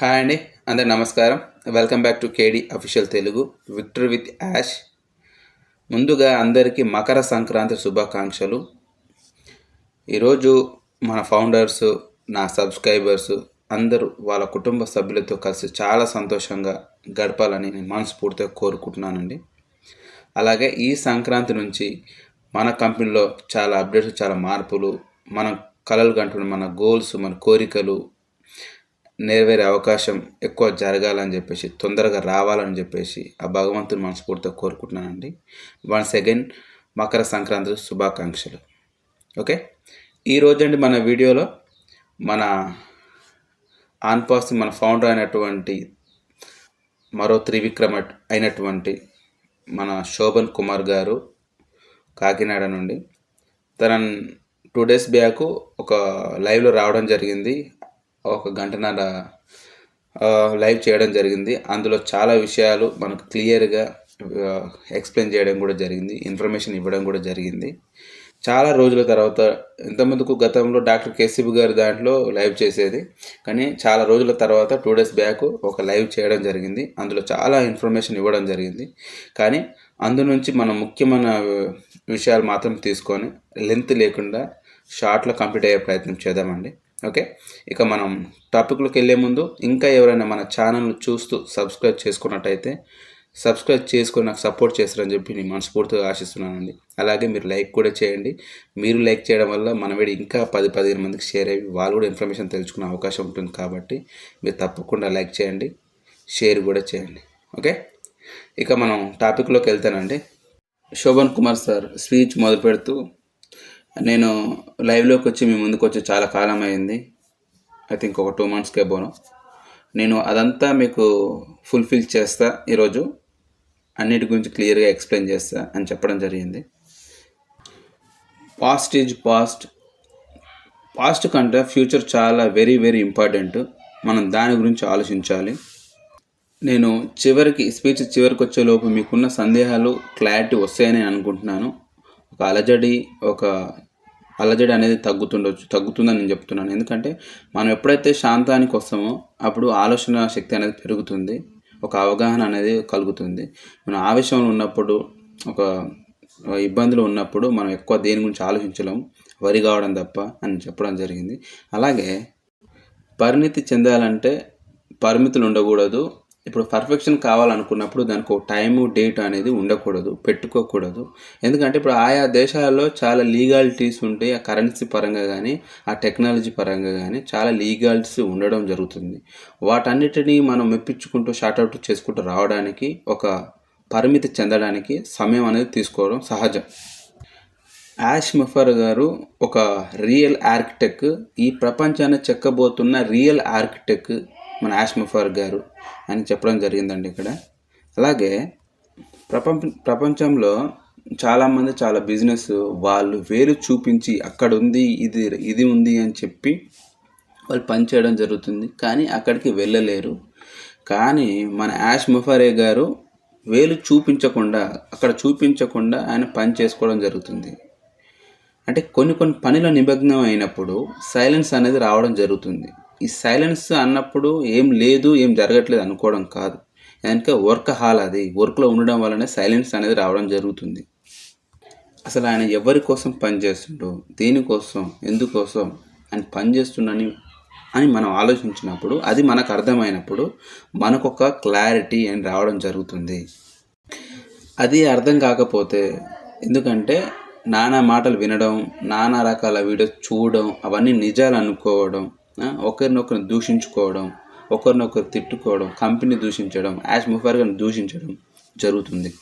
Hi అండి అందరు నమస్కారం. Welcome back to KD official Telugu Victor with Yash ముందుగా అందరికీ మకర సంక్రాంతి శుభాకాంక్షలు. ఈరోజు మన ఫౌండర్స్ నా సబ్స్క్రైబర్స్ అందరూ వాళ్ళ కుటుంబ సభ్యులతో కలిసి చాలా సంతోషంగా గడపాలని నేను మనస్ఫూర్తిగా కోరుకుంటున్నానండి. అలాగే ఈ సంక్రాంతి నుంచి మన కంపెనీలో చాలా అప్డేట్స్ చాలా మార్పులు మన కళలు కంటున్న మన గోల్స్ మన కోరికలు నెరవేరే అవకాశం ఎక్కువ జరగాలని చెప్పేసి తొందరగా రావాలని చెప్పేసి ఆ భగవంతుని మనస్ఫూర్తిగా కోరుకుంటున్నానండి. వన్స్ అగైన్ మకర సంక్రాంతి శుభాకాంక్షలు. ఓకే? ఈరోజు అండి మన వీడియోలో మన ఆన్పాస్ మన ఫౌండర్ అయినటువంటి మరో త్రివిక్రమ అయినటువంటి మన శోభన్ కుమార్ గారు కాకినాడ నుండి. తన టూ డేస్ బ్యాక్ ఒక లైవ్లో రావడం జరిగింది. ఒక గంటన్నర లైవ్ చేయడం జరిగింది. అందులో చాలా విషయాలు మనకు క్లియర్గా ఎక్స్ప్లెయిన్ చేయడం కూడా జరిగింది. ఇన్ఫర్మేషన్ ఇవ్వడం కూడా జరిగింది. చాలా రోజుల తర్వాత ఇంతమందుకు గతంలో డాక్టర్ కేసీబీ గారి దాంట్లో లైవ్ చేసేది. కానీ చాలా రోజుల తర్వాత టూ డేస్ బ్యాక్ ఒక లైవ్ చేయడం జరిగింది. అందులో చాలా ఇన్ఫర్మేషన్ ఇవ్వడం జరిగింది. కానీ అందు నుంచి మనం ముఖ్యమైన విషయాలు మాత్రం తీసుకొని లెంత్ లేకుండా షార్ట్లో కంప్లీట్ అయ్యే ప్రయత్నం చేద్దామండి. ఓకే? ఇక మనం టాపిక్లోకి వెళ్ళే ముందు ఇంకా ఎవరైనా మన ఛానల్ను చూస్తూ సబ్స్క్రైబ్ చేసుకున్నట్టయితే సబ్స్క్రైబ్ చేసుకొని నాకు సపోర్ట్ చేస్తారని చెప్పి నేను మనస్ఫూర్తిగా ఆశిస్తున్నానండి. అలాగే మీరు లైక్ కూడా చేయండి. మీరు లైక్ చేయడం వల్ల మన వీడియో ఇంకా పది పదిహేను మందికి షేర్ అయ్యి వాళ్ళు కూడా ఇన్ఫర్మేషన్ తెలుసుకునే అవకాశం ఉంటుంది కాబట్టి మీరు తప్పకుండా లైక్ చేయండి షేర్ కూడా చేయండి. ఓకే? ఇక మనం టాపిక్లోకి వెళ్తానండి. శోభన్ కుమార్ సార్ స్పీచ్ మొదలు పెడుతూ నేను లైవ్లోకి వచ్చి మీ ముందుకు వచ్చి చాలా కాలం అయింది. ఐ థింక్ ఒక టూ మంత్స్కే పోను. నేను అదంతా మీకు ఫుల్ఫిల్ చేస్తా ఈరోజు. అన్నిటి గురించి క్లియర్గా ఎక్స్ప్లెయిన్ చేస్తా అని చెప్పడం జరిగింది. పాస్ట్ ఈజ్ పాస్ట్ పాస్ట్ కంటే ఫ్యూచర్ చాలా వెరీ వెరీ ఇంపార్టెంట్ మనం దాని గురించి ఆలోచించాలి. నేను చివరికి స్పీచ్ చివరికి వచ్చేలోపు మీకున్న సందేహాలు క్లారిటీ వస్తాయని నేను అనుకుంటున్నాను. ఒక అలజడి ఒక అలజడి అనేది తగ్గుతుండొచ్చు తగ్గుతుందని నేను చెప్తున్నాను. ఎందుకంటే మనం ఎప్పుడైతే శాంతానికి వస్తామో అప్పుడు ఆలోచన శక్తి అనేది పెరుగుతుంది ఒక అవగాహన అనేది కలుగుతుంది. మనం ఆవేశంలో ఉన్నప్పుడు ఒక ఇబ్బందులు ఉన్నప్పుడు మనం ఎక్కువ దేని గురించి ఆలోచించలేం వరి కావడం తప్ప అని చెప్పడం జరిగింది. అలాగే పరిణితి చెందాలంటే పరిమితులు ఉండకూడదు ఇప్పుడు పర్ఫెక్షన్ కావాలనుకున్నప్పుడు దానికి ఒక టైము డేట్ అనేది ఉండకూడదు పెట్టుకోకూడదు. ఎందుకంటే ఇప్పుడు ఆయా దేశాల్లో చాలా లీగాలిటీస్ ఉంటాయి ఆ కరెన్సీ పరంగా కానీ ఆ టెక్నాలజీ పరంగా కానీ చాలా లీగాలిటీస్ ఉండడం జరుగుతుంది. వాటన్నిటినీ మనం మెప్పించుకుంటూ షార్ట్అవుట్ చేసుకుంటూ రావడానికి ఒక పరిమితి చెందడానికి సమయం అనేది తీసుకోవడం సహజం. యాష్ మఫర్ గారు ఒక రియల్ ఆర్కిటెక్ ఈ ప్రపంచాన్ని చెక్కబోతున్న రియల్ ఆర్కిటెక్ మన యాష్ గారు అని చెప్పడం జరిగిందండి ఇక్కడ. అలాగే ప్రపంచ ప్రపంచంలో చాలామంది చాలా బిజినెస్ వాళ్ళు వేలు చూపించి అక్కడ ఉంది ఇది ఇది ఉంది అని చెప్పి వాళ్ళు పనిచేయడం జరుగుతుంది. కానీ అక్కడికి వెళ్ళలేరు. కానీ మన యాష్ ముఫరే గారు వేలు చూపించకుండా అక్కడ చూపించకుండా ఆయన పని చేసుకోవడం జరుగుతుంది. అంటే కొన్ని కొన్ని పనిలో నిమగ్నం అయినప్పుడు సైలెన్స్ అనేది రావడం జరుగుతుంది. ఈ సైలెన్స్ అన్నప్పుడు ఏం లేదు ఏం జరగట్లేదు అనుకోవడం కాదు. వెనక వర్క్ హాల్ అది. వర్క్లో ఉండడం వల్లనే సైలెన్స్ అనేది రావడం జరుగుతుంది. అసలు ఆయన ఎవరి కోసం పని చేస్తుండో దేనికోసం ఎందుకోసం ఆయన పని అని మనం ఆలోచించినప్పుడు అది మనకు అర్థమైనప్పుడు మనకొక క్లారిటీ అని రావడం జరుగుతుంది. అది అర్థం కాకపోతే ఎందుకంటే నానా మాటలు వినడం నానా రకాల వీడియోస్ చూడడం అవన్నీ నిజాలు అనుకోవడం ఒకరినొకరిని దూషించుకోవడం ఒకరినొకరు తిట్టుకోవడం కంపెనీ దూషించడం యాష్ ముఫర్గా దూషించడం జరుగుతుంది.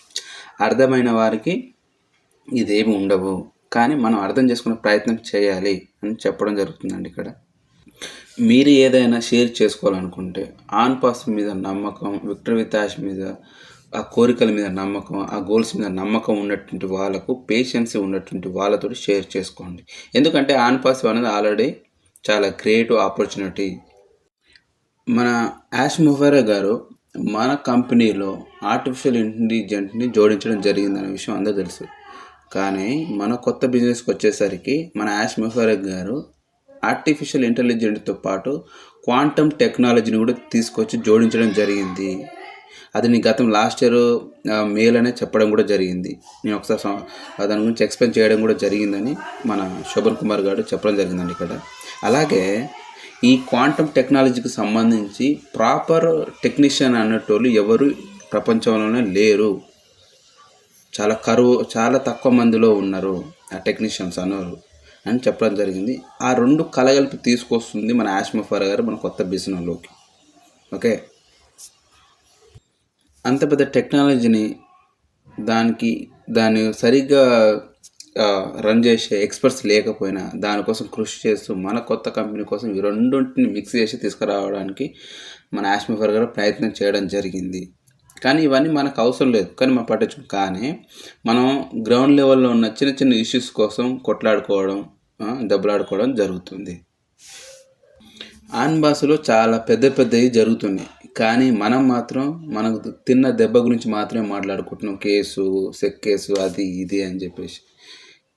అర్థమైన వారికి ఇదేమి ఉండవు. కానీ మనం అర్థం చేసుకునే ప్రయత్నం చేయాలి అని చెప్పడం జరుగుతుందండి ఇక్కడ. మీరు ఏదైనా షేర్ చేసుకోవాలనుకుంటే ఆన్ పాస్ మీద నమ్మకం విక్టర్ వితాష్ మీద ఆ కోరికల మీద నమ్మకం ఆ గోల్స్ మీద నమ్మకం ఉన్నటువంటి వాళ్ళకు పేషెన్స్ ఉన్నటువంటి వాళ్ళతో షేర్ చేసుకోండి. ఎందుకంటే ఆన్ పాస్ అనేది ఆల్రెడీ చాలా క్రియేటివ్ ఆపర్చునిటీ మన యాష్ ముఫరా గారు మన కంపెనీలో ఆర్టిఫిషియల్ ఇంటెలిజెంట్ని జోడించడం జరిగిందనే విషయం అందరూ తెలుసు. కానీ మన కొత్త బిజినెస్కి వచ్చేసరికి మన యాష్ ముఫరా గారు ఆర్టిఫిషియల్ ఇంటెలిజెంట్తో పాటు క్వాంటమ్ టెక్నాలజీని కూడా తీసుకొచ్చి జోడించడం జరిగింది. అది నీ గతం లాస్ట్ ఇయర్ మేల్ అనే చెప్పడం కూడా జరిగింది. నేను ఒకసారి దాని గురించి ఎక్స్ప్లెయిన్ చేయడం కూడా జరిగిందని మన శోభన్ కుమార్ గారు చెప్పడం జరిగిందండి ఇక్కడ. అలాగే ఈ క్వాంటమ్ టెక్నాలజీకి సంబంధించి ప్రాపర్ టెక్నీషియన్ అన్నటోళ్ళు ఎవరు ప్రపంచంలోనే లేరు. చాలా కరువు చాలా తక్కువ మందిలో ఉన్నారు ఆ టెక్నీషియన్స్ అన్నారు అని చెప్పడం జరిగింది. ఆ రెండు కలగలిపి తీసుకొస్తుంది మన ఆష్మఫర్ గారు మన కొత్త బిజినెస్లోకి ఓకే? అంత పెద్ద టెక్నాలజీని దానికి దాన్ని సరిగ్గా రన్ చేసే ఎక్స్పర్ట్స్ లేకపోయినా దానికోసం కృషి చేస్తూ మన కొత్త కంపెనీ కోసం ఈ రెండింటిని మిక్స్ చేసి తీసుకురావడానికి మన ఆష్మిఫర్ గారు ప్రయత్నం చేయడం జరిగింది. కానీ ఇవన్నీ మనకు అవసరం లేదు. కానీ మనం పట్టించు కానీ మనం గ్రౌండ్ లెవెల్లో ఉన్న చిన్న చిన్న ఇష్యూస్ కోసం కొట్లాడుకోవడం దెబ్బలాడుకోవడం జరుగుతుంది. ఆన్ బాసులో చాలా పెద్ద పెద్దవి జరుగుతున్నాయి. కానీ మనం మాత్రం మనకు తిన్న దెబ్బ గురించి మాత్రమే మాట్లాడుకుంటున్నాం. కేసు సెక్ కేసు అది ఇది అని చెప్పేసి.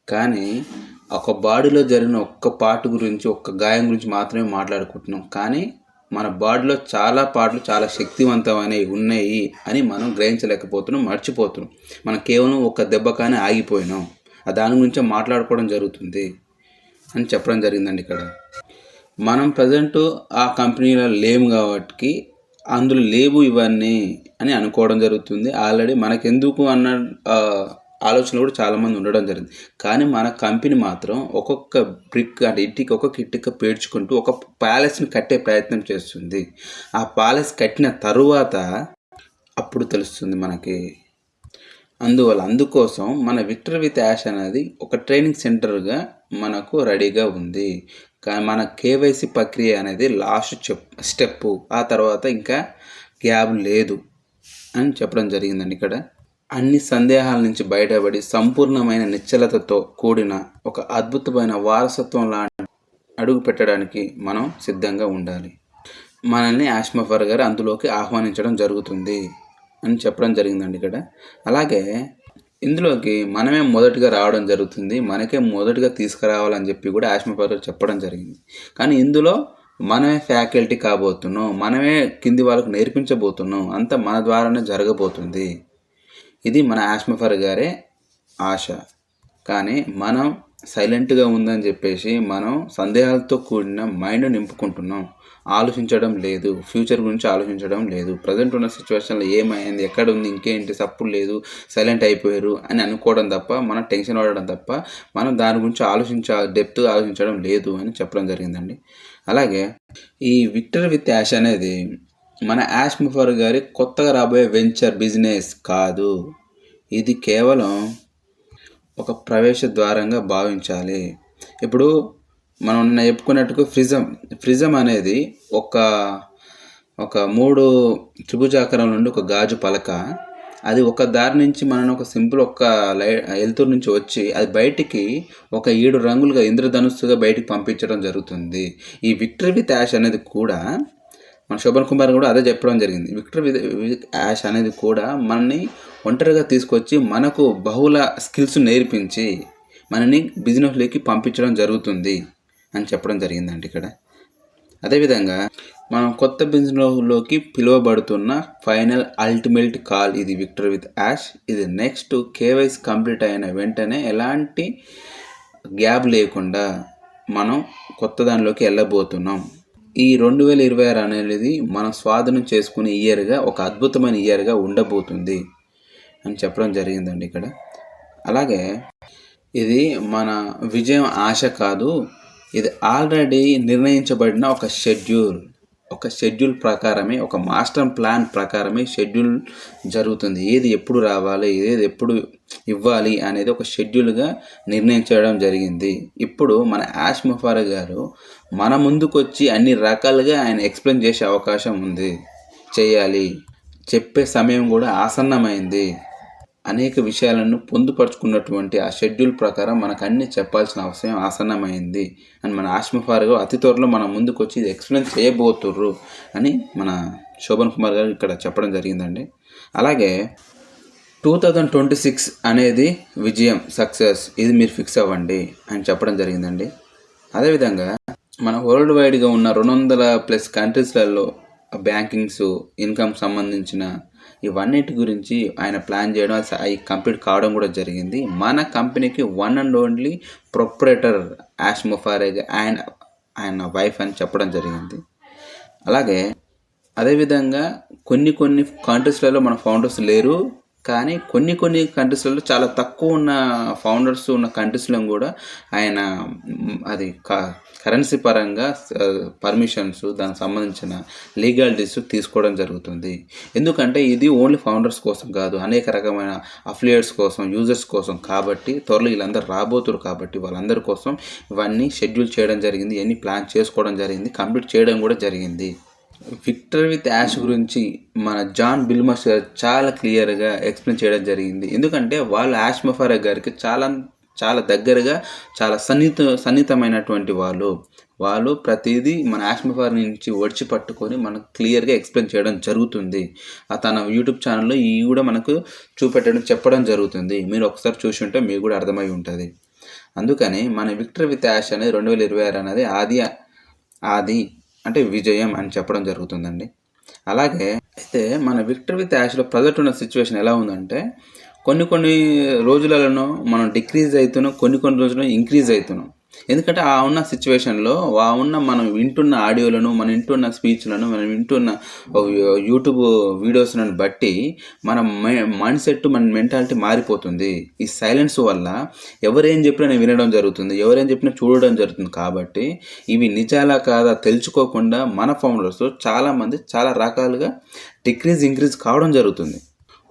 కానీ ఒక బాడీలో జరిగిన ఒక్క పార్ట్ గురించి ఒక్క గాయం గురించి మాత్రమే మాట్లాడుకుంటున్నాం. కానీ మన బాడీలో చాలా పాటలు చాలా శక్తివంతమైనవి ఉన్నాయి అని మనం గ్రహించలేకపోతున్నాం మర్చిపోతున్నాం. మనం కేవలం ఒక దెబ్బ కానీ ఆగిపోయినాం. ఆ దాని గురించే మాట్లాడుకోవడం జరుగుతుంది అని చెప్పడం జరిగిందండి ఇక్కడ. మనం ప్రజెంట్ ఆ కంపెనీలో లేము కాబట్టి అందులో లేవు ఇవన్నీ అని అనుకోవడం జరుగుతుంది. ఆల్రెడీ మనకెందుకు అన్న ఆలోచన ఆలోచనలు కూడా చాలామంది ఉండడం జరిగింది. కానీ మన కంపెనీ మాత్రం ఒక్కొక్క బ్రిక్ అంటే ఇంటికి ఒక్కొక్క ఇటుక పేర్చుకుంటూ ఒక ప్యాలెస్ని కట్టే ప్రయత్నం చేస్తుంది. ఆ ప్యాలెస్ కట్టిన తరువాత అప్పుడు తెలుస్తుంది మనకి. అందువల్ల అందుకోసం మన విక్టర్ విత్ యాష్ అనేది ఒక ట్రైనింగ్ సెంటర్గా మనకు రెడీగా ఉంది. కానీ మన కేవైసీ ప్రక్రియ అనేది లాస్ట్ చెప్ స్టెప్. ఆ తర్వాత ఇంకా గ్యాప్ లేదు అని చెప్పడం జరిగిందండి ఇక్కడ. అన్ని సందేహాల నుంచి బయటపడి సంపూర్ణమైన నిశ్చలతతో కూడిన ఒక అద్భుతమైన వారసత్వం లాంటి అడుగు పెట్టడానికి మనం సిద్ధంగా ఉండాలి. మనల్ని ఆష్మఫర్ గారు అందులోకి ఆహ్వానించడం జరుగుతుంది అని చెప్పడం జరిగిందండి ఇక్కడ. అలాగే ఇందులోకి మనమే మొదటిగా రావడం జరుగుతుంది. మనకే మొదటిగా తీసుకురావాలని చెప్పి కూడా ఆష్మఫర్ గారు చెప్పడం జరిగింది. కానీ ఇందులో మనమే ఫ్యాకల్టీ కాబోతున్నాం. మనమే కింది వాళ్ళకు నేర్పించబోతున్నాం. అంతా మన ద్వారానే జరగబోతుంది. ఇది మన ఆశ్మఫర్ గారే ఆశ. కానీ మనం సైలెంట్గా ఉందని చెప్పేసి మనం సందేహాలతో కూడిన మైండ్ నింపుకుంటున్నాం. ఆలోచించడం లేదు. ఫ్యూచర్ గురించి ఆలోచించడం లేదు. ప్రజెంట్ ఉన్న సిచ్యువేషన్లో ఏమైంది? ఎక్కడ ఉంది ఇంకేంటి? సప్పుడు లేదు. సైలెంట్ అయిపోయారు అని అనుకోవడం తప్ప మనం టెన్షన్ పడడం తప్ప మనం దాని గురించి ఆలోచించ డెప్త్గా ఆలోచించడం లేదు అని చెప్పడం జరిగిందండి. అలాగే ఈ విక్టర్ విత్ యాష్ అనేది మన యాష్ ముఫర్ గారి కొత్తగా రాబోయే వెంచర్ బిజినెస్ కాదు. ఇది కేవలం ఒక ప్రవేశ ద్వారంగా భావించాలి. ఇప్పుడు మనం నిన్న చెప్పుకున్నట్టుకు ఫ్రిజం ఫ్రిజం అనేది ఒక ఒక మూడు త్రిభుజాకారం నుండి ఒక గాజు పలక. అది ఒక దారి నుంచి మనం ఒక సింపుల్ ఒక లై వెలుతురు నుంచి వచ్చి అది బయటికి ఒక ఏడు రంగులుగా ఇంద్రధనుస్సుగా బయటికి పంపించడం జరుగుతుంది. ఈ విక్టర్ విత్ యాష్ అనేది కూడా మన శోభన్ కుమార్ కూడా అదే చెప్పడం జరిగింది. విక్టర్ విత్ విత్ యాష్ అనేది కూడా మనని ఒంటరిగా తీసుకొచ్చి మనకు బహుళ స్కిల్స్ నేర్పించి మనని బిజినెస్లోకి పంపించడం జరుగుతుంది. అని చెప్పడం జరిగిందండి ఇక్కడ. అదేవిధంగా మనం కొత్త బిజినెస్లోకి పిలువబడుతున్న ఫైనల్ అల్టిమేట్ కాల్ ఇది విక్టర్ విత్ యాష్. ఇది నెక్స్ట్ కేవైస్ కంప్లీట్ అయిన వెంటనే ఎలాంటి గ్యాప్ లేకుండా మనం కొత్త దానిలోకి వెళ్ళబోతున్నాం. ఈ రెండు వేల ఇరవై ఆరు అనేది మనం స్వాధీనం చేసుకునే ఇయర్గా ఒక అద్భుతమైన ఇయర్గా ఉండబోతుంది అని చెప్పడం జరిగిందండి ఇక్కడ. అలాగే ఇది మన విజయం ఆశ కాదు ఇది ఆల్రెడీ నిర్ణయించబడిన ఒక షెడ్యూల్ ఒక షెడ్యూల్ ప్రకారమే ఒక మాస్టర్ ప్లాన్ ప్రకారమే షెడ్యూల్ జరుగుతుంది. ఏది ఎప్పుడు రావాలి ఏది ఎప్పుడు ఇవ్వాలి అనేది ఒక షెడ్యూల్గా నిర్ణయించడం జరిగింది. ఇప్పుడు మన యాష్ ముఫారా గారు మన ముందుకొచ్చి అన్ని రకాలుగా ఆయన ఎక్స్ప్లెయిన్ చేసే అవకాశం ఉంది. చేయాలి. చెప్పే సమయం కూడా ఆసన్నమైంది. అనేక విషయాలను పొందుపరుచుకున్నటువంటి ఆ షెడ్యూల్ ప్రకారం మనకు అన్ని చెప్పాల్సిన అవసరం ఆసన్నమైంది అని మన ఆశ్మఫార్ అతి త్వరలో మన ముందుకు వచ్చి ఇది ఎక్స్ప్లెయిన్ చేయబోతుర్రు అని మన శోభన్ కుమార్ గారు ఇక్కడ చెప్పడం జరిగిందండి. అలాగే టూ థౌజండ్ ట్వంటీ సిక్స్ అనేది విజయం సక్సెస్ ఇది మీరు ఫిక్స్ అవ్వండి అని చెప్పడం జరిగిందండి. అదేవిధంగా మన వరల్డ్ వైడ్గా ఉన్న రెండు వందల ప్లస్ కంట్రీస్లలో బ్యాంకింగ్స్ ఇన్కమ్ సంబంధించిన ఇవన్నిటి గురించి ఆయన ప్లాన్ చేయడం అది అవి కంప్లీట్ కావడం కూడా జరిగింది. మన కంపెనీకి one and only proprietor Yash ముఫారేగ్ and ఆయన వైఫ్ అని చెప్పడం జరిగింది. అలాగే అదేవిధంగా కొన్ని కొన్ని కంట్రీస్లలో మన ఫౌండర్స్ లేరు. కానీ కొన్ని కొన్ని కంట్రీస్లలో చాలా తక్కువ ఉన్న ఫౌండర్స్ ఉన్న కంట్రీస్లో కూడా ఆయన అది కరెన్సీ పరంగా పర్మిషన్స్ దానికి సంబంధించిన లీగాలిటీస్ తీసుకోవడం జరుగుతుంది. ఎందుకంటే ఇది ఓన్లీ ఫౌండర్స్ కోసం కాదు అనేక రకమైన అఫిలియేట్స్ కోసం యూజర్స్ కోసం కాబట్టి త్వరలో వీళ్ళందరూ రాబోతురు కాబట్టి వాళ్ళందరి కోసం ఇవన్నీ షెడ్యూల్ చేయడం జరిగింది ఇవన్నీ ప్లాన్ చేసుకోవడం జరిగింది కంప్లీట్ చేయడం కూడా జరిగింది. విక్టర్ విత్ యాష్ గురించి మన జాన్ బిల్మస్ గారు చాలా క్లియర్గా ఎక్స్ప్లెయిన్ చేయడం జరిగింది. ఎందుకంటే వాళ్ళు యాష్ మఫారా గారికి చాలా చాలా దగ్గరగా చాలా సన్నిహిత సన్నిహితమైనటువంటి వాళ్ళు. వాళ్ళు ప్రతిదీ మన యాష్ నుంచి ఒడిచి పట్టుకొని మనకు క్లియర్గా ఎక్స్ప్లెయిన్ చేయడం జరుగుతుంది. ఆ తన యూట్యూబ్ ఛానల్లో ఈ కూడా మనకు చూపెట్టడం చెప్పడం జరుగుతుంది. మీరు ఒకసారి చూసి ఉంటే మీకు కూడా అర్థమై ఉంటుంది. అందుకని మన విక్టర్ విత్ యాష్ అనేది రెండు వేల ఇరవై ఆరు అనేది ఆది ఆది అంటే విజయం అని చెప్పడం జరుగుతుందండి. అలాగే అయితే మన విక్టర్ విత్ యాష్లో ప్రజెంట్ ఉన్న సిచ్యువేషన్ ఎలా ఉందంటే కొన్ని కొన్ని రోజులలోనూ మనం డిక్రీజ్ అవుతున్నాం కొన్ని కొన్ని రోజులను ఇంక్రీజ్ అవుతున్నాం ఎందుకంటే ఆ ఉన్న సిచ్యువేషన్లో ఆ ఉన్న మనం వింటున్న ఆడియోలను మనం వింటున్న స్పీచ్లను మనం వింటున్న యూట్యూబ్ వీడియోస్లను బట్టి మన మైండ్ సెట్ మన మెంటాలిటీ మారిపోతుంది. ఈ సైలెన్స్ వల్ల ఎవరేం చెప్పినా నేను వినడం జరుగుతుంది ఎవరేం చెప్పినా చూడడం జరుగుతుంది కాబట్టి ఇవి నిజాలా కాదా తెలుసుకోకుండా మన ఫౌండర్స్తో చాలామంది చాలా రకాలుగా డిక్రీజ్ ఇంక్రీజ్ కావడం జరుగుతుంది.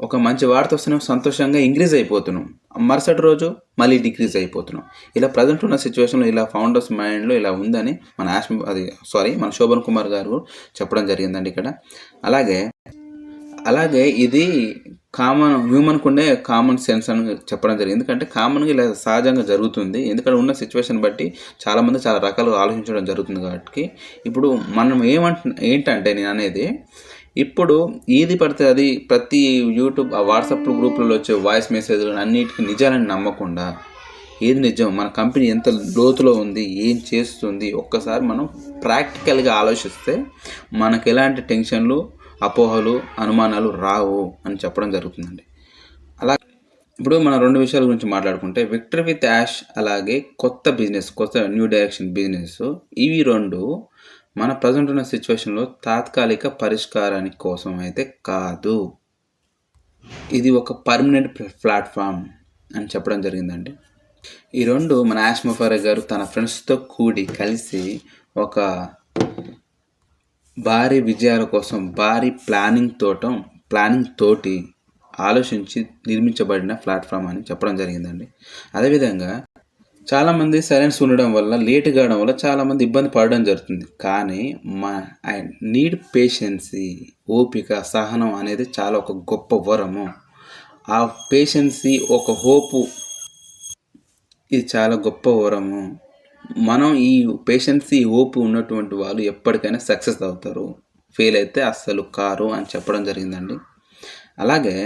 ఒక మంచి వార్త వస్తున్నాం సంతోషంగా ఇంక్రీజ్ అయిపోతున్నాం. మరుసటి రోజు మళ్ళీ డిక్రీజ్ అయిపోతున్నాం. ఇలా ప్రజెంట్ ఉన్న సిచ్యువేషన్లో ఇలా ఫౌండర్స్ మైండ్లో ఇలా ఉందని మన ఆశ అది సారీ మన శోభన్ కుమార్ గారు చెప్పడం జరిగిందండి ఇక్కడ. అలాగే అలాగే ఇది కామన్ హ్యూమన్కు ఉండే కామన్ సెన్స్ అని చెప్పడం జరిగింది. ఎందుకంటే కామన్గా ఇలా సహజంగా జరుగుతుంది. ఎందుకంటే ఉన్న సిచ్యువేషన్ బట్టి చాలామంది చాలా రకాలుగా ఆలోచించడం జరుగుతుంది కాబట్టి. ఇప్పుడు మనం ఏమంటు ఏంటంటే నేను అనేది ఇప్పుడు ఏది పడితే అది ప్రతి యూట్యూబ్ ఆ వాట్సాప్ గ్రూపులలో వచ్చే వాయిస్ మెసేజ్లు అన్నిటికీ నిజాలని నమ్మకుండా ఏది నిజం మన కంపెనీ ఎంత లోతులో ఉంది ఏం చేస్తుంది ఒక్కసారి మనం ప్రాక్టికల్గా ఆలోచిస్తే మనకు ఎలాంటి టెన్షన్లు అపోహలు అనుమానాలు రావు అని చెప్పడం జరుగుతుందండి. అలా ఇప్పుడు మనం రెండు విషయాల గురించి మాట్లాడుకుంటే విక్టర్ విత్ యాష్ అలాగే కొత్త బిజినెస్ కొత్త న్యూ డైరెక్షన్ బిజినెస్ ఇవి రెండు మన ప్రజెంట్ ఉన్న సిచ్యువేషన్లో తాత్కాలిక పరిష్కారానికి కోసం అయితే కాదు. ఇది ఒక పర్మనెంట్ ప్లాట్ఫామ్ అని చెప్పడం జరిగిందండి. ఈ రెండు మన యాష్ గారు తన ఫ్రెండ్స్తో కూడి కలిసి ఒక భారీ విజయాల కోసం భారీ ప్లానింగ్ తోటం ప్లానింగ్ తోటి ఆలోచించి నిర్మించబడిన ప్లాట్ఫామ్ అని చెప్పడం జరిగిందండి. అదేవిధంగా చాలామంది సైలెన్స్ ఉండడం వల్ల లేట్ కావడం వల్ల చాలామంది ఇబ్బంది పడడం జరుగుతుంది. కానీ మా ఐ నీడ్ పేషెన్సీ ఓపిక సహనం అనేది చాలా ఒక గొప్ప వరము. ఆ పేషెన్సీ ఒక హోపు ఇది చాలా గొప్ప వరము. మనం ఈ పేషెన్సీ ఓపు ఉన్నటువంటి వాళ్ళు ఎప్పటికైనా సక్సెస్ అవుతారు. ఫెయిల్ అయితే అస్సలు కారు అని చెప్పడం జరిగిందండి. అలాగే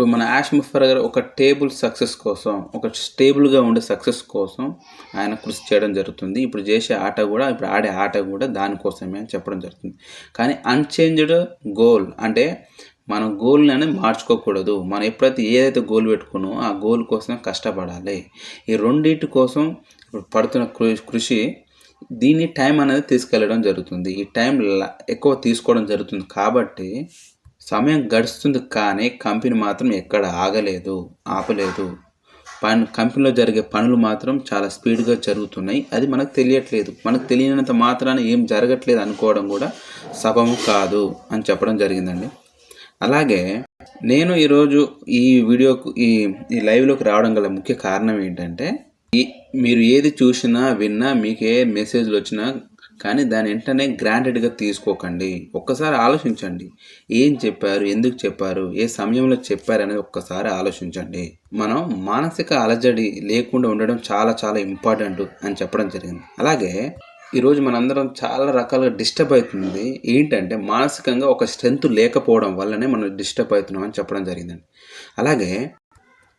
ఇప్పుడు మన యాష్ ముఫర్ గారు ఒక టేబుల్ సక్సెస్ కోసం ఒక స్టేబుల్గా ఉండే సక్సెస్ కోసం ఆయన కృషి చేయడం జరుగుతుంది. ఇప్పుడు చేసే ఆట కూడా ఇప్పుడు ఆడే ఆట కూడా దానికోసమే అని చెప్పడం జరుగుతుంది. కానీ అన్చేంజ్డ్ గోల్ అంటే మన గోల్ని అనేది మార్చుకోకూడదు. మనం ఎప్పుడైతే ఏదైతే గోల్ పెట్టుకునో ఆ గోల్ కోసం కష్టపడాలి. ఈ రెండింటి కోసం ఇప్పుడు పడుతున్న కృ- కృషి దీన్ని టైం అనేది తీసుకెళ్ళడం జరుగుతుంది. ఈ టైం ఎక్కువ తీసుకోవడం జరుగుతుంది కాబట్టి సమయం గడుస్తుంది కానీ కంపెనీ మాత్రం ఎక్కడ ఆగలేదు ఆపలేదు. పని కంపెనీలో జరిగే పనులు మాత్రం చాలా స్పీడ్గా జరుగుతున్నాయి. అది మనకు తెలియట్లేదు. మనకు తెలియనంత మాత్రాన ఏం జరగట్లేదు అనుకోవడం కూడా సబము కాదు అని చెప్పడం జరిగిందండి. అలాగే నేను ఈరోజు ఈ వీడియోకు ఈ ఈ లైవ్లోకి రావడం గల ముఖ్య కారణం ఏంటంటే ఈ మీరు ఏది చూసినా విన్నా మీకు ఏ మెసేజ్లు వచ్చినా కానీ దాని వెంటనే గ్రాంటెడ్గా తీసుకోకండి. ఒక్కసారి ఆలోచించండి. ఏం చెప్పారు? ఎందుకు చెప్పారు? ఏ సమయంలో చెప్పారు అనేది ఒక్కసారి ఆలోచించండి. మనం మానసిక అలజడి లేకుండా ఉండడం చాలా చాలా ఇంపార్టెంట్ అని చెప్పడం జరిగింది. అలాగే ఈరోజు మనందరం చాలా రకాలుగా డిస్టర్బ్ అవుతుంది. ఏంటంటే మానసికంగా ఒక స్ట్రెంత్ లేకపోవడం వల్లనే మనం డిస్టర్బ్ అవుతున్నాం అని చెప్పడం జరిగిందండి. అలాగే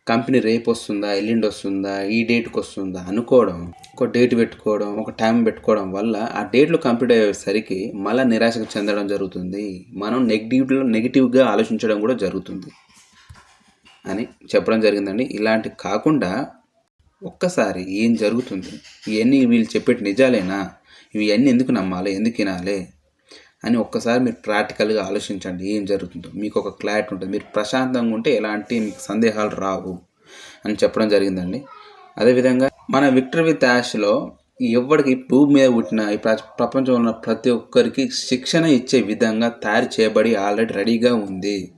కంపెనీ రేపు వస్తుందా ఎల్లుండి వస్తుందా ఈ డేట్కి వస్తుందా అనుకోవడం ఒక డేట్ పెట్టుకోవడం ఒక టైం పెట్టుకోవడం వల్ల ఆ డేట్లు కంప్లీట్ అయ్యేసరికి మళ్ళీ నిరాశకు చెందడం జరుగుతుంది. మనం నెగిటివ్లో నెగిటివ్గా ఆలోచించడం కూడా జరుగుతుంది అని చెప్పడం జరిగిందండి. ఇలాంటి కాకుండా ఒక్కసారి ఏం జరుగుతుంది ఇవన్నీ వీళ్ళు చెప్పేటి నిజాలేనా ఇవి అన్నీ ఎందుకు నమ్మాలి ఎందుకు వినాలి అని ఒక్కసారి మీరు ప్రాక్టికల్గా ఆలోచించండి ఏం జరుగుతుందో. మీకు ఒక క్లారిటీ ఉంటుంది. మీరు ప్రశాంతంగా ఉంటే ఎలాంటి మీకు సందేహాలు రావు అని చెప్పడం జరిగిందండి. అదేవిధంగా మన విక్టర్ విత్ యాష్లో ఎవరికి భూమి మీద పుట్టిన ఈ ప్ర- ప్రపంచంలో ఉన్న ప్రతి ఒక్కరికి శిక్షణ ఇచ్చే విధంగా తయారు చేయబడి ఆల్రెడీ రెడీగా ఉంది.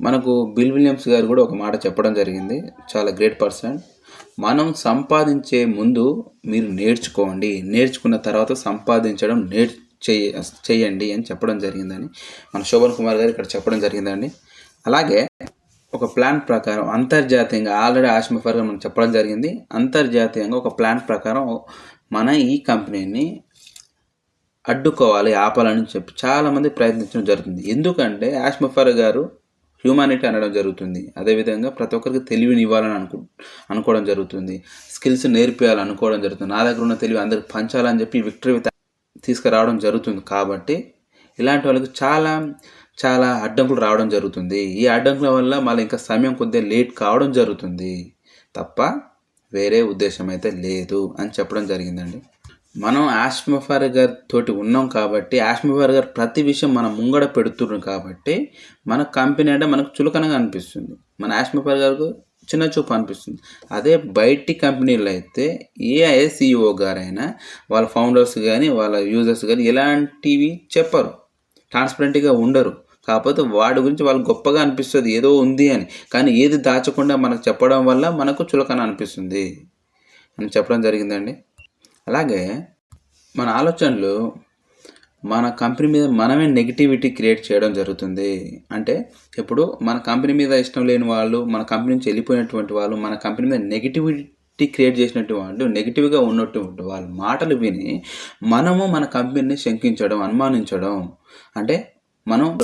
మనకు బిల్ విలియమ్స్ గారు కూడా ఒక మాట చెప్పడం జరిగింది. చాలా గ్రేట్ పర్సన్. మనం సంపాదించే ముందు మీరు నేర్చుకోండి. నేర్చుకున్న తర్వాత సంపాదించడం నేర్చు చేయ చేయండి అని చెప్పడం జరిగిందని మన శోభన్ కుమార్ గారు ఇక్కడ చెప్పడం జరిగిందండి. అలాగే ఒక ప్లాన్ ప్రకారం అంతర్జాతీయంగా ఆల్రెడీ ఆశ్మఫర్ గారు మనం చెప్పడం జరిగింది. అంతర్జాతీయంగా ఒక ప్లాన్ ప్రకారం మన ఈ కంపెనీని అడ్డుకోవాలి ఆపాలని చెప్పి చాలామంది ప్రయత్నించడం జరుగుతుంది. ఎందుకంటే ఆశ్మఫర్ గారు హ్యూమానిటీ అనడం జరుగుతుంది. అదేవిధంగా ప్రతి ఒక్కరికి తెలివిని ఇవ్వాలని అనుకు అనుకోవడం జరుగుతుంది. స్కిల్స్ నేర్పియాలని అనుకోవడం జరుగుతుంది. నా దగ్గర ఉన్న తెలివి అందరికి పంచాలని చెప్పి విక్టరీ విత్ తీసుకురావడం జరుగుతుంది కాబట్టి ఇలాంటి వాళ్ళకి చాలా చాలా అడ్డంకులు రావడం జరుగుతుంది. ఈ అడ్డంకుల వల్ల మళ్ళీ ఇంకా సమయం కొద్దిగా లేట్ కావడం జరుగుతుంది. తప్ప వేరే ఉద్దేశం అయితే లేదు అని చెప్పడం జరిగిందండి. మనం ఆష్మఫర్ గారి తోటి ఉన్నాం కాబట్టి ఆష్మఫర్ గారు ప్రతి విషయం మనం ముంగడ పెడుతున్నాం కాబట్టి మన కంపెనీ అంటే మనకు చులకనగా అనిపిస్తుంది. మన ఆష్మఫర్ గారికి చిన్న చూపు అనిపిస్తుంది. అదే బయటి కంపెనీలో అయితే ఏ సిఇఓ గారైనా వాళ్ళ ఫౌండర్స్ కానీ వాళ్ళ యూజర్స్ కానీ ఇలాంటివి చెప్పరు. ట్రాన్స్పరెంట్గా ఉండరు. కాకపోతే వాడి గురించి వాళ్ళు గొప్పగా అనిపిస్తుంది ఏదో ఉంది అని. కానీ ఏది దాచకుండా మనకు చెప్పడం వల్ల మనకు చులకన అనిపిస్తుంది. అని చెప్పడం జరిగిందండి. అలాగే మన ఆలోచనలు మన కంపెనీ మీద మనమే నెగిటివిటీ క్రియేట్ చేయడం జరుగుతుంది. అంటే ఇప్పుడు మన కంపెనీ మీద ఇష్టం లేని వాళ్ళు మన కంపెనీ నుంచి వెళ్ళిపోయినటువంటి వాళ్ళు మన కంపెనీ మీద నెగిటివిటీ క్రియేట్ చేసినట్టు వాళ్ళు నెగిటివ్గా ఉన్నటువంటి వాళ్ళ మాటలు విని మనము మన కంపెనీని శంకించడం అనుమానించడం. అంటే మనం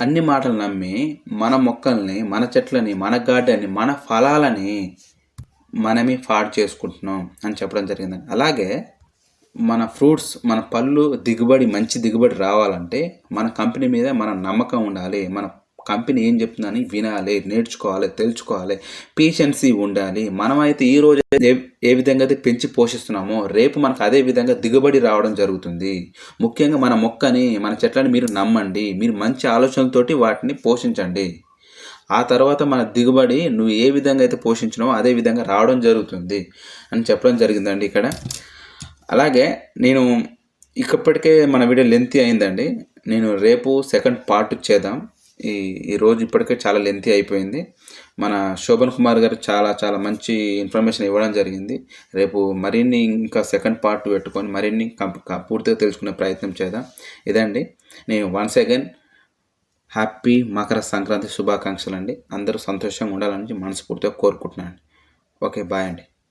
అన్ని మాటలు నమ్మి మన మొక్కల్ని మన చెట్లని మన గార్డెన్ని మన ఫలాలని మనమే ఫాడ్ చేసుకుంటున్నాం అని చెప్పడం జరిగింది అలాగే మన ఫ్రూట్స్ మన పళ్ళు దిగుబడి మంచి దిగుబడి రావాలంటే మన కంపెనీ మీద మన నమ్మకం ఉండాలి. మన కంపెనీ ఏం చెప్తుందని వినాలి నేర్చుకోవాలి తెలుసుకోవాలి. పేషెన్సీ ఉండాలి. మనమైతే ఈ రోజు ఏ ఏ విధంగా అయితే పెంచి పోషిస్తున్నామో రేపు మనకు అదే విధంగా దిగుబడి రావడం జరుగుతుంది. ముఖ్యంగా మన మొక్కని మన చెట్లని మీరు నమ్మండి. మీరు మంచి ఆలోచనలతోటి వాటిని పోషించండి. ఆ తర్వాత మన దిగుబడి నువ్వు ఏ విధంగా అయితే పోషించినావో అదే విధంగా రావడం జరుగుతుంది అని చెప్పడం జరిగిందండి ఇక్కడ. అలాగే నేను ఇప్పటికే మన వీడియో లెంతీ అయిందండి. నేను రేపు సెకండ్ పార్ట్ చేద్దాం. ఈ ఈ రోజు ఇప్పటికే చాలా లెంతీ అయిపోయింది. మన శోభన్ కుమార్ గారు చాలా చాలా మంచి ఇన్ఫర్మేషన్ ఇవ్వడం జరిగింది. రేపు మరిన్ని ఇంకా సెకండ్ పార్ట్ పెట్టుకొని మరిన్ని కంప్ పూర్తిగా తెలుసుకునే ప్రయత్నం చేద్దాం. ఇదండి. నేను once again happy Makar Sankranti శుభాకాంక్షలు అండి అందరూ సంతోషంగా ఉండాలని మనస్ఫూర్తిగా కోరుకుంటున్నాను ఓకే బాయ్ అండి.